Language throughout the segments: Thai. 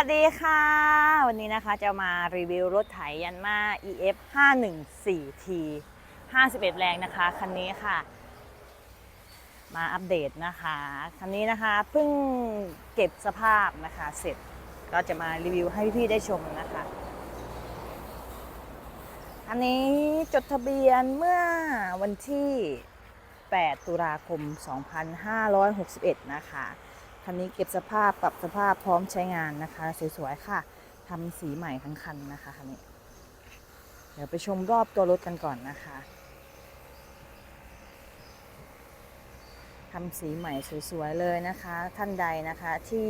วัสดีค่ะ วันนี้นะคะจะมารีวิวรถไถยันมา EF 514T 51 แรงนะคะ คันนี้ค่ะ มาอัปเดตนะคะ คันนี้นะคะเพิ่งเก็บสภาพนะคะเสร็จก็จะมารีวิวให้พี่ได้ชมนะคะ อันนี้จดทะเบียนเมื่อวันที่ 8 ตุลาคม 2561 นะคะ คันนี้เก็บสภาพปรับสภาพพร้อมใช้งานนะคะสวยๆค่ะทำสีใหม่ทั้งคันนะคะคันนี้เดี๋ยวไปชมรอบตัวรถกันก่อนนะคะทำสีใหม่สวยๆเลยนะคะ ท่านใดนะคะที่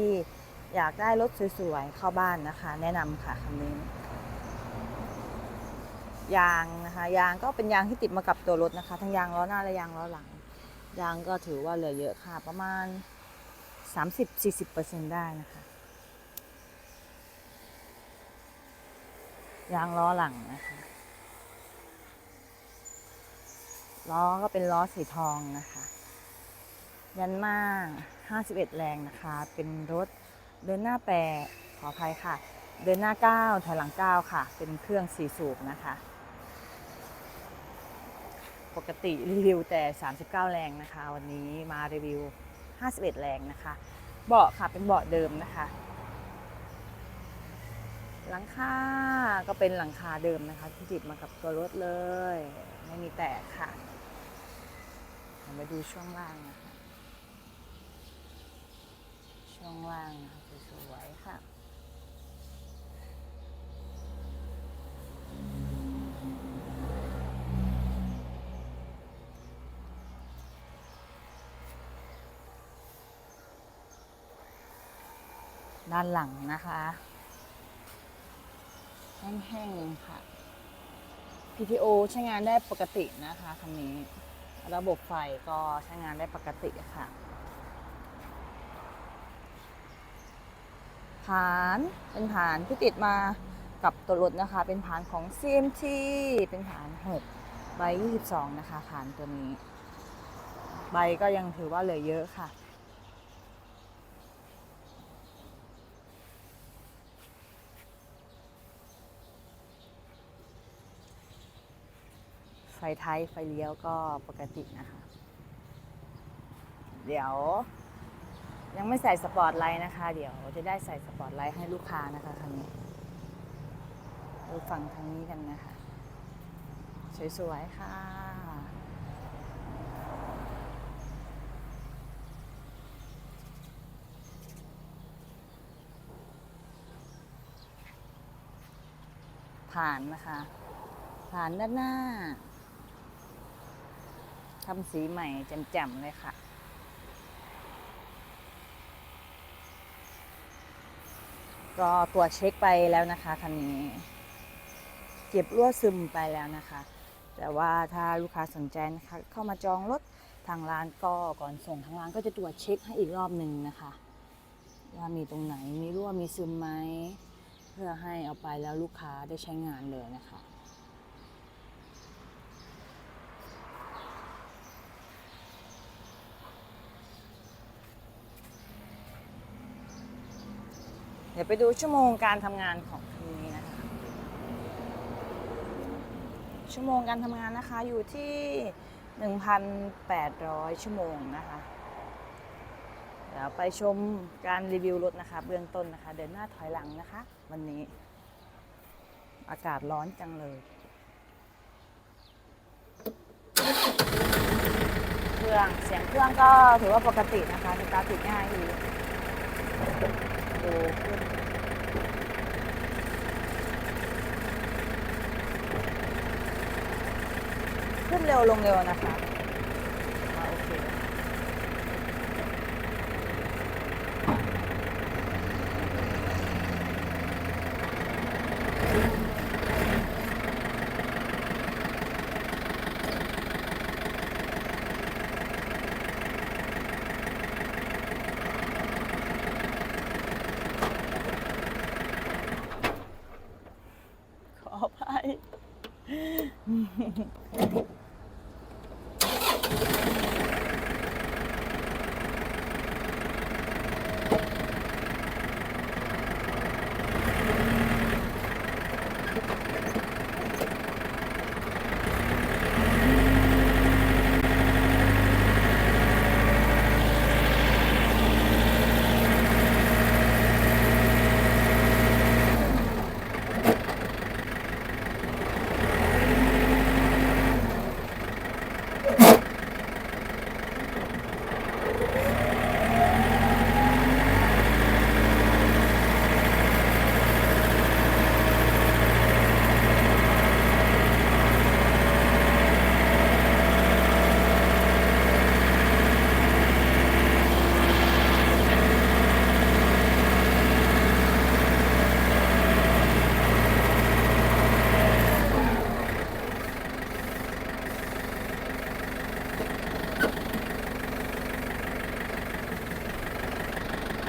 อยากได้รถสวยๆเข้าบ้านนะคะ แนะนำค่ะคันนี้ยางนะคะยางก็เป็นยางที่ติดมากับตัวรถนะคะ ทั้งยางล้อหน้าและยางล้อหลัง ยางก็ถือว่าเหลือเยอะค่ะประมาณ 30-40%ได้นะคะ ยางล้อหลังนะคะ ล้อก็เป็นล้อสีทองนะคะ ยันมา51 แรงนะคะ เป็นรถเดินหน้าแปรขออภัยค่ะ เดินหน้า 9 ถอยหลัง 9 ค่ะ เป็นเครื่อง4สูบนะคะ ปกติรีวิวแต่ 39 แรงนะคะ วันนี้มารีวิว 51 แรงนะคะ เบาะค่ะเป็นเบาะเดิมนะคะ หลังคาก็เป็นหลังคาเดิมนะคะ ที่ติดมากับตัวรถเลย ไม่มีแตกค่ะมาดูช่วงล่างนะคะ ช่วงล่างนะคะสวยๆค่ะ ด้านหลังนะคะ แห้งๆค่ะ PTO ใช้งานได้ปกตินะคะคันนี้ ระบบไฟก็ใช้งานได้ปกติค่ะฐานเป็นฐานที่ติดมากับตัวรถนะคะ เป็นฐานของ CMT เป็นฐาน6ใบ22 นะคะฐานตัวนี้ ใบก็ยังถือว่าเหลือเยอะค่ะ ไฟท้ายไฟเลี้ยวก็ปกตินะคะ เดี๋ยว ยังไม่ใส่สปอร์ตไลท์นะคะ เดี๋ยวจะได้ใส่สปอร์ตไลท์ให้ลูกค้านะคะคันนี้ดูฝั่งทางนี้กันนะคะ สวยๆค่ะ ผ่านนะคะ ผ่านด้านหน้า ทำสีใหม่แจ่มๆเลยค่ะ ก็ตรวจเช็คไปแล้วนะคะคันนี้ เก็บรั่วซึมไปแล้วนะคะ แต่ว่าถ้าลูกค้าสนใจนะคะเข้ามาจองรถทางร้านก็ก่อนส่งทางร้านก็จะตรวจเช็คให้อีกรอบหนึ่งนะคะ ว่ามีตรงไหนมีรั่วมีซึมไหมเพื่อให้เอาไปแล้วลูกค้าได้ใช้งานเลยนะคะ ดี๋ยวไปดูชั่วโมงการทำงานของคันนี้นะคะ ชั่วโมงการทำงานนะคะอยู่ที่ 1,800 ชั่วโมงนะคะ เดี๋ยวไปชมการรีวิวรถนะคะ เบื้องต้นนะคะ เดินหน้าถอยหลังนะคะ วันนี้ อากาศร้อนจังเลย เครื่องเสียงเครื่องก็ถือว่าปกตินะคะสตาร์ทติดง่ายดี ขึ้นเร็วลงเร็วนะคะ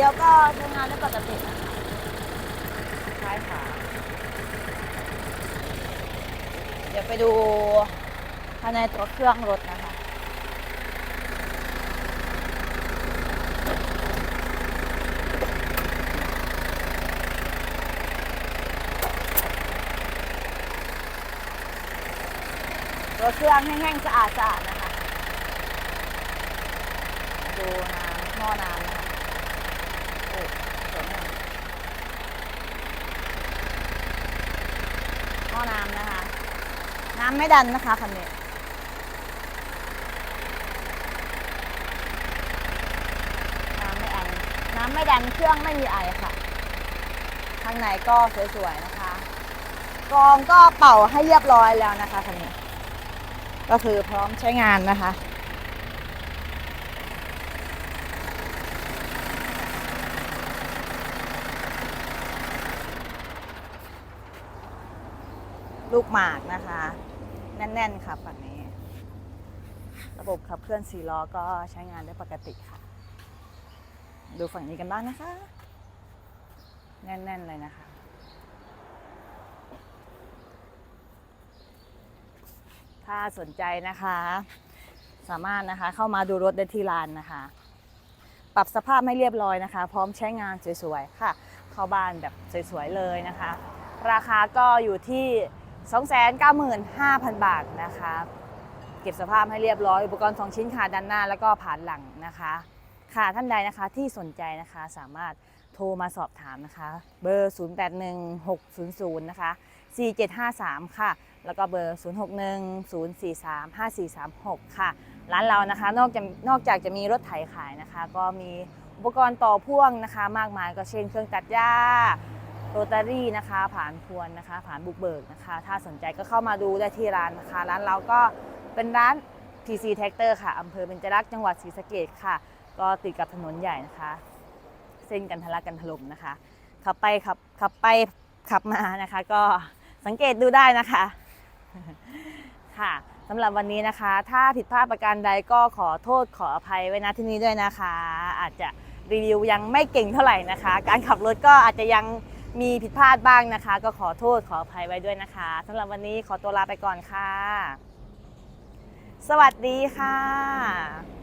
ลี้ยวก็ใช้งานได้ปกตินะคะใช่ค่ะ เดี๋ยวไปดูภายในตัวเครื่องรถนะคะ ตัวเครื่องแห้งๆสะอาดสะอาดนะคะ ดูน้ำหม้อน้ำนะคะโอ้สวยงามหม้ อน้ำนะคะ น้ำไม่ดันนะคะคันนี้น้ำไม่อันน้ำไม่ดันเครื่องไม่มีไอค่ะข้างในก็สวยๆนะคะกรองก็เป่าให้เรียบร้อยแล้วนะคะคันนี้ ก็คือพร้อมใช้งานนะคะ ลูกหมากนะคะ แน่น ๆ ค่ะฝั่งนี้ ระบบขับเคลื่อนสี่ล้อก็ใช้งานได้ปกติค่ะ ดูฝั่งนี้กันบ้างนะคะ แน่น ๆ เลยนะคะ ถ้าสนใจนะคะ สามารถนะคะเข้ามาดูรถได้ที่ร้านนะคะ ปรับสภาพให้เรียบร้อยนะคะ พร้อมใช้งานสวย ๆ ค่ะ เข้าบ้านแบบสวย ๆ เลยนะคะราคาก็อยู่ที่ 295,000 บาทนะคะเก็บสภาพให้เรียบร้อย อุปกรณ์ 2 ชิ้นค่ะด้านหน้าแล้วก็ผ่านหลังนะคะ ค่ะท่านใดนะคะที่สนใจนะคะสามารถโทรมาสอบถามนะคะ เบอร์ 081600 นะคะ 4753 ค่ะ แล้วก็เบอร์ 0610435436 ค่ะ ร้านเรานะคะนอกจากนอกจากจะมีรถไถขายนะคะ ก็มีอุปกรณ์ต่อพ่วงนะคะ มากมายก็เช่นเครื่องตัดหญ้า โรตารี่นะคะ ผ่านพวนนะคะ ผ่านบุกเบิกนะคะ ถ้าสนใจก็เข้ามาดูได้ที่ร้านนะคะ ร้านเราก็เป็นร้าน PC Tractor ค่ะอำเภอเบญจรักษ์จังหวัดศรีสะเกษค่ะ ก็ติดกับถนนใหญ่นะคะ เส้นกันทะลักกันถล่มนะคะ ขับไปขับขับไปขับมานะคะ ก็สังเกตดูได้นะคะค่ะสำหรับวันนี้นะคะ ถ้าผิดพลาดประการใดก็ขอโทษขออภัยไว้ณที่นี้ด้วยนะคะ อาจจะรีวิวยังไม่เก่งเท่าไหร่นะคะ การขับรถก็อาจจะยัง มีผิดพลาดบ้างนะคะ ก็ขอโทษขออภัยไว้ด้วยนะคะสำหรับวันนี้ขอตัวลาไปก่อนค่ะ สวัสดีค่ะ